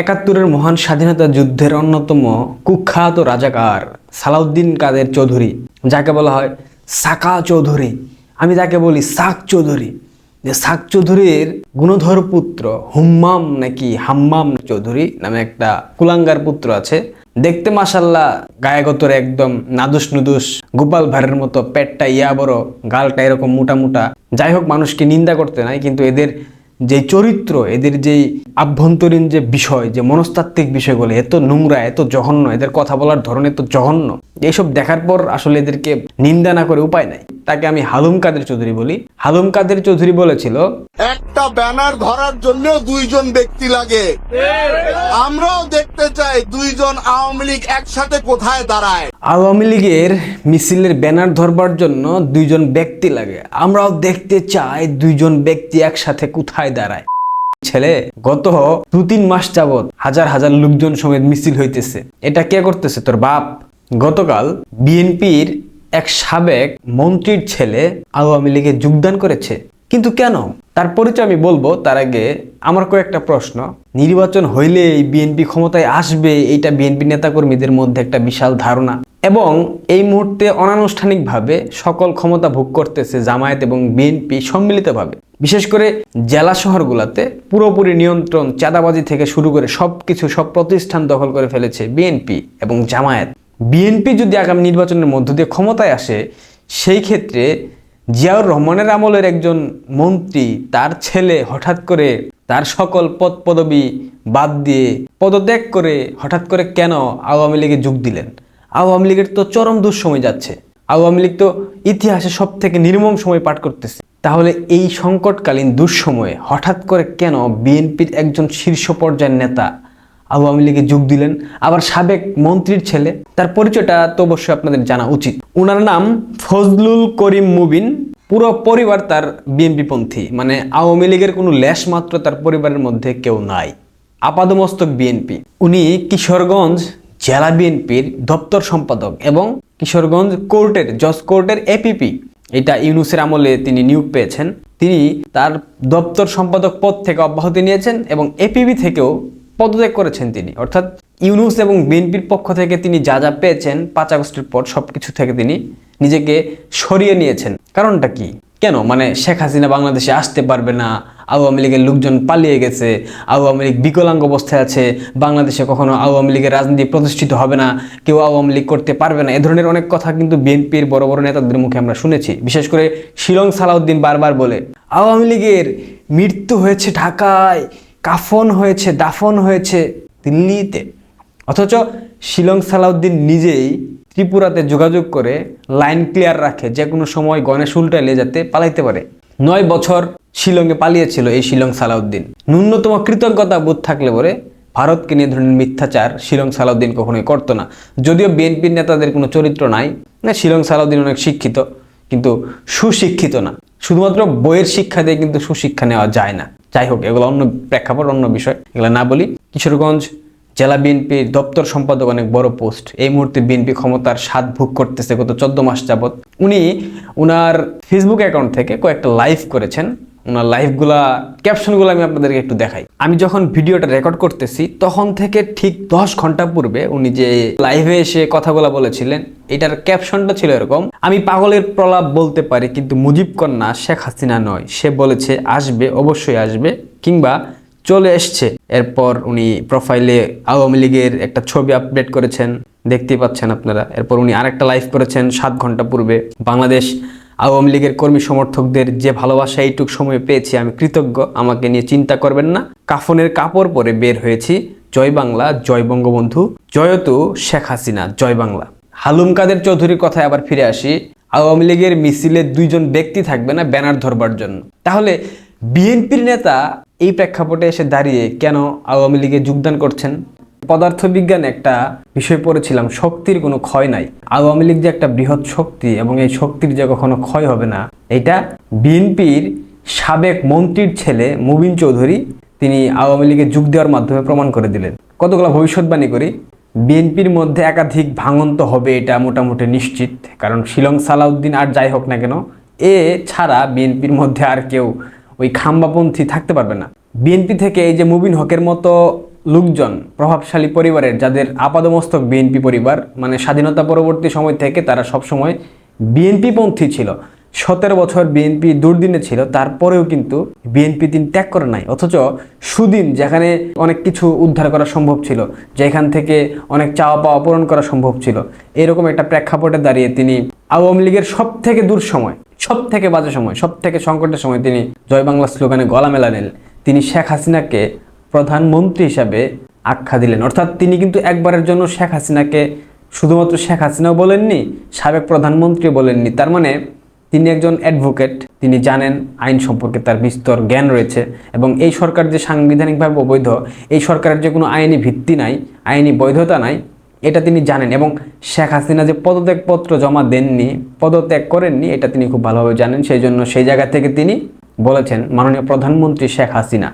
একাত্তরের মহান স্বাধীনতা যুদ্ধের অন্যতম কুখ্যাত রাজাকার সালাউদ্দিন কাদের চৌধুরী, যাকে বলা হয় সাকা চৌধুরী। আমি তাকে বলি সাক চৌধুরী। যে সাক চৌধুরীর গুণধর পুত্র হুম্মাম নাকি হাম্মাম চৌধুরী নামে একটা কুলাঙ্গার পুত্র আছে। দেখতে মাসাল্লাহ গায়েগতরে একদম নাদুস নুদুস, গোপাল ভাড়ের মতো পেটটা ইয়া বড়, গালটা এরকম মোটা মোটা। যাই হোক, মানুষকে নিন্দা করতে নাই, কিন্তু এদের যে চরিত্র, এদের যেই আভ্যন্তরীণ যে বিষয়, যে মনস্তাত্ত্বিক বিষয়গুলো, এত নোংরা, এত জঘন্য, এদের কথা বলার ধরন এত জঘন্য, এইসব দেখার পর আসলে এদেরকে নিন্দা না করে উপায় নাই। তাকে আমি হালুম কাদের চৌধুরী বলি। হালুম কাদের চৌধুরী বলেছিল একটা ব্যানার ধরার জন্য দুইজন ব্যক্তি লাগে। আমরাও দেখতে চাই দুইজন আওয়ামী লীগ একসাথে কোথায় দাঁড়ায়। আওয়ামী লীগের মিছিলের ব্যানার ধরবার জন্য দুইজন ব্যক্তি লাগে। আমরাও দেখতে চাই দুইজন ব্যক্তি একসাথে কোথায় দাঁড়ায়। ছেলে গত দু তিন মাস যাবৎ হাজার হাজার লোকজন সমেত মিছিল হইতেছে। এটা কে করতেছে? তোর বাপ। গতকাল বিএনপির এক সাবেক মন্ত্রীর ছেলে আওয়ামী লীগে যোগদান করেছে। কিন্তু কেন? তার পরিচয় আমি বলব, তার আগে আমার কয়েকটা প্রশ্ন। নির্বাচন হইলে বিএনপি ক্ষমতায় আসবে, এইটা বিএনপি নেতাকর্মীদের মধ্যে একটা বিশাল ধারণা। এবং এই মুহূর্তে অনানুষ্ঠানিকভাবে সকল ক্ষমতা ভোগ করতেছে জামায়াত এবং বিএনপি সম্মিলিতভাবে। বিশেষ করে জেলা শহরগুলোতে পুরোপুরি নিয়ন্ত্রণ, চাঁদাবাজি থেকে শুরু করে সব কিছু সব প্রতিষ্ঠান দখল করে ফেলেছে বিএনপি এবং জামায়াত। বিএনপি যদি আগামী নির্বাচনের মধ্য দিয়ে ক্ষমতায় আসে, সেই ক্ষেত্রে জিয়াউর রহমানের আমলের একজন মন্ত্রী, তার ছেলে হঠাৎ করে তার সকল পদ পদবি বাদ দিয়ে পদত্যাগ করে হঠাৎ করে কেন আওয়ামী লীগে যোগ দিলেন? আওয়ামী লীগের তো চরম দুঃসময় যাচ্ছে। আওয়ামী লীগ তো ইতিহাসে সব থেকে নির্মম সময় পাঠ করতেছে। তাহলে এই সংকটকালীন দুঃসময়ে হঠাৎ করে কেন বিএনপির একজন শীর্ষ পর্যায়ের নেতা আওয়ামী লীগে যোগ দিলেন। আবার সাবেক মন্ত্রীর ছেলে, তার পরিচয়টা তো অবশ্যই আপনাদের জানা উচিত। ওনার নাম ফজলুল করিম মুবিন। পুরো পরিবার তার বিএনপিপন্থী মানে আওয়ামী লীগের কোনো লেশ মাত্র তার পরিবারের মধ্যে কেউ নাই। আপাদমস্তক বিএনপি। উনি কিশোরগঞ্জ জেলা বিএনপির দপ্তর সম্পাদক এবং কিশোরগঞ্জ কোর্টের, জজ কোর্টের এপিপি এটা ইউনুসের আমলে তিনি নিয়োগ পেয়েছেন। তিনি তার দপ্তর সম্পাদক পদ থেকে অব্যাহতি নিয়েছেন এবং এপিবি থেকেও পদত্যাগ করেছেন তিনি। অর্থাৎ ইউনুস এবং বিএনপির পক্ষ থেকে তিনি যা যা পেয়েছেন, পাঁচ আগস্টের পর সব কিছু থেকে তিনি নিজেকে সরিয়ে নিয়েছেন। কারণটা কি? কেন? মানে শেখ হাসিনা বাংলাদেশে আসতে পারবে না, আওয়ামী লীগের লোকজন পালিয়ে গেছে, আওয়ামী লীগ বিকলাঙ্গ অবস্থায় আছে, বাংলাদেশে কখনো আওয়ামী লীগের রাজনীতি প্রতিষ্ঠিত হবে না, কেউ আওয়ামী লীগ করতে পারবে না। এ ধরনের অনেক কথা কিন্তু বিএনপির বড় বড় নেতাদের মুখে আমরা শুনেছি। বিশেষ করে শিলং সালাউদ্দিন বারবার বলে, আওয়ামী লীগের মৃত্যু হয়েছে ঢাকায় কাফন হয়েছে, দাফন হয়েছে দিল্লিতে। অথচ শিলং সালাউদ্দিন নিজেই ত্রিপুরাতে যোগাযোগ করে লাইন ক্লিয়ার রাখে, যে কোনো সময় গণেশ উল্টাইলে যাতে পালাইতে পারে। নয় বছর শিলংয়ে পালিয়েছিল এই শিলং সালাউদ্দিন। ন্যূনতম কৃতজ্ঞতা বোধ থাকলে পরে ভারতকে নিয়ে ধরনের মিথ্যাচার শিলং সালাউদ্দিন কখনোই করতো না। যদিও বিএনপির নেতাদের কোনো চরিত্র নাই, না, শিলং সালাউদ্দিন অনেক শিক্ষিত, কিন্তু সুশিক্ষিত না। শুধুমাত্র বইয়ের শিক্ষা দিয়ে কিন্তু সুশিক্ষা নেওয়া যায় না। যাই হোক, এগুলো অন্য প্রেক্ষাপট, অন্য বিষয়। এগুলো না বলি, কিশোরগঞ্জ জেলা বিএনপির দপ্তর সম্পাদক অনেক বড় পোস্ট। এই মুহূর্তে বিএনপি ক্ষমতার স্বাদ ভোগ করতেছে গত চোদ্দ মাস যাবৎ। উনি উনার ফেসবুক অ্যাকাউন্ট থেকে কয়েকটা লাইভ করেছেন। ওনার লাইভগুলা ক্যাপশনগুলো আমি আপনাদেরকে একটু দেখাই। আমি যখন ভিডিওটা রেকর্ড করতেছি, তখন থেকে ঠিক দশ ঘণ্টা পূর্বে উনি যে লাইভে এসে কথাগুলো বলেছিলেন, এটার ক্যাপশনটা ছিল এরকম, আমি পাগলের প্রলাপ বলতে পারি, কিন্তু মুজিব কন্যা শেখ হাসিনা নয়। সে বলেছে, আসবে, অবশ্যই আসবে, কিংবা চলে এসছে। এরপর উনি প্রোফাইলে আওয়ামী লীগের একটা ছবি আপডেট করেছেন দেখতে পাচ্ছেন আপনারা। এরপর উনি আরেকটা লাইভ করেছেন সাত ঘণ্টা পূর্বে। বাংলাদেশ আওয়ামী লীগের কর্মী সমর্থকদের যে ভালোবাসা এইটুক সময় পেয়েছি, আমি কৃতজ্ঞ। আমাকে নিয়ে চিন্তা করবেন না। কাফনের কাপড় পরে বের হয়েছি। জয় বাংলা, জয় বঙ্গবন্ধু। জয়তু শেখ হাসিনা, জয় বাংলা। হালুম কাদের চৌধুরীর কথায় আবার ফিরে আসি। আওয়ামী লীগের মিছিলে দুইজন ব্যক্তি থাকবে না ব্যানার ধরবার জন্য। তাহলে বিএনপির নেতা এই প্রেক্ষাপটে এসে দাঁড়িয়ে কেন আওয়ামী লীগে যোগদান করছেন? পদার্থবিজ্ঞানে একটা বিষয় পড়েছিলাম, শক্তির কোনো ক্ষয় নাই। আওয়ামী লীগ যে একটা বৃহৎ শক্তি এবং এই শক্তির যে কখনো ক্ষয় হবে না, এটা বিএনপির সাবেক মন্ত্রীর ছেলে মুবিন চৌধুরী তিনি আওয়ামী লীগে যোগ দেওয়ার মাধ্যমে প্রমাণ করে দিলেন। কতগুলো ভবিষ্যৎবাণী করি? বিএনপির মধ্যে একাধিক ভাঙন তো হবে, এটা মোটামুটি নিশ্চিত, কারণ শিলং সালাউদ্দিন আর যাই হোক না কেন, এ ছাড়া বিএনপির মধ্যে আর কেউ ওই খাম্বাপন্থী থাকতে পারবে না। বিএনপি থেকে এই যে মুবিন হকের মতো লোকজন, প্রভাবশালী পরিবারের যাদের আপাদমস্তক বিএনপি পরিবার মানে স্বাধীনতা পরবর্তী সময় থেকে তারা সবসময় বিএনপি পন্থী ছিল। সতেরো বছর বিএনপি দুর্দিনে ছিল, তারপরেও কিন্তু বিএনপি তিনি ত্যাগ করে নাই। অথচ সুদিন, যেখানে অনেক কিছু উদ্ধার করা সম্ভব ছিল, যেখান থেকে অনেক চাওয়া পাওয়া পূরণ করা সম্ভব ছিল, এরকম একটা প্রেক্ষাপটে দাঁড়িয়ে তিনি আওয়ামী লীগের সব থেকে দূর সময় সব থেকে বাজে সময় সব থেকে সংকটের সময় তিনি জয় বাংলা স্লোগানে গলা মেলা নিলেন তিনি শেখ হাসিনাকে প্রধানমন্ত্রী হিসাবে আখ্যা দিলেন। অর্থাৎ তিনি কিন্তু একবারের জন্য শেখ হাসিনাকে শুধুমাত্র শেখ হাসিনাও বলেননি, সাবেক প্রধানমন্ত্রী বলেননি। তার মানে তিনি একজন অ্যাডভোকেট, তিনি জানেন আইন সম্পর্কে তার বিস্তর জ্ঞান রয়েছে এবং এই সরকার যে সাংবিধানিকভাবে অবৈধ, এই সরকারের যে কোনো আইনি ভিত্তি নাই, আইনি বৈধতা নাই, এটা তিনি জানেন এবং শেখ হাসিনা যে পদত্যাগপত্র জমা দেননি, পদত্যাগ করেননি, এটা তিনি খুব ভালোভাবে জানেন। সেই জন্য সেই জায়গা থেকে তিনি বলেছেন, মাননীয় প্রধানমন্ত্রী শেখ হাসিনা।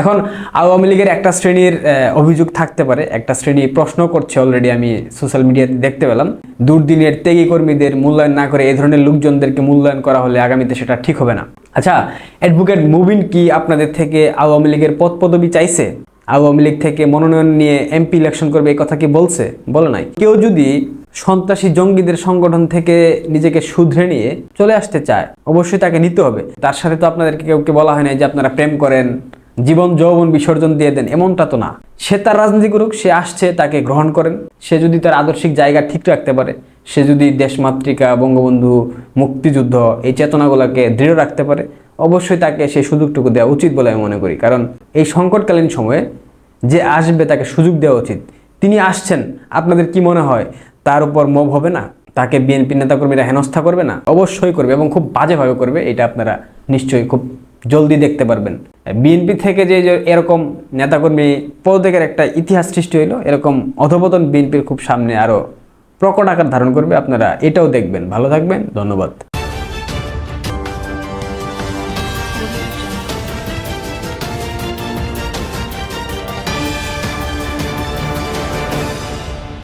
এখন আওয়ামী লীগের একটা শ্রেণির অভিযোগ থাকতে পারে। একটা শ্রেণি প্রশ্ন করছে অলরেডি আমি সোশ্যাল মিডিয়াতে দেখতে পেলাম। দুর্দিনের ত্যাগী কর্মীদের মূল্যায়ন না করে এই ধরনের লোকজনদেরকে মূল্যায়ন করা হলে আগামীতে সেটা ঠিক হবে না। আচ্ছা অ্যাডভোকেট মুবিন কি আপনাদের থেকে আওয়ামী লীগের পদ পদবি চাইছে? আওয়ামী লীগ থেকে মনোনয়ন নিয়ে এমপি ইলেকশন করবে এই কথা কি বলছে? বলে নাই। কেউ যদি সন্ত্রাসী জঙ্গিদের সংগঠন থেকে নিজেকে শুধরে নিয়ে চলে আসতে চায়, অবশ্যই তাকে নিতে হবে। তার সাথে তো আপনাদেরকে কেউ কে বলা হয় না যে আপনারা প্রেম করেন জীবন যৌবন বিসর্জন দিয়ে দেন, এমনটা তো না। সে তার রাজনীতি করুক, সে আসছে, তাকে গ্রহণ করেন। সে যদি তার আদর্শিক জায়গা ঠিক রাখতে পারে, সে যদি দেশমাতৃকা, বঙ্গবন্ধু, মুক্তিযুদ্ধ এই চেতনাগুলোকে দৃঢ় রাখতে পারে, অবশ্যই তাকে সেই সুযোগটুকু দেওয়া উচিত বলে আমি মনে করি। কারণ এই সংকটকালীন সময়ে যে আসবে, তাকে সুযোগ দেওয়া উচিত। তিনি আসছেন, আপনাদের কি মনে হয়? তার উপর মব হবে না? তাকে বিএনপি নেতাকর্মীরা হেনস্থা করবে না? অবশ্যই করবে এবং খুব বাজেভাবে করবে, এটা আপনারা নিশ্চয়ই খুব জলদি দেখতে পারবেন। বিএনপি থেকে যে এরকম নেতাকর্মী পদত্যাগের একটা ইতিহাস সৃষ্টি হইল, এরকম অধপতন বিএনপির খুব সামনে আরও প্রকট আকার ধারণ করবে, আপনারা এটাও দেখবেন। ভালো থাকবেন, ধন্যবাদ।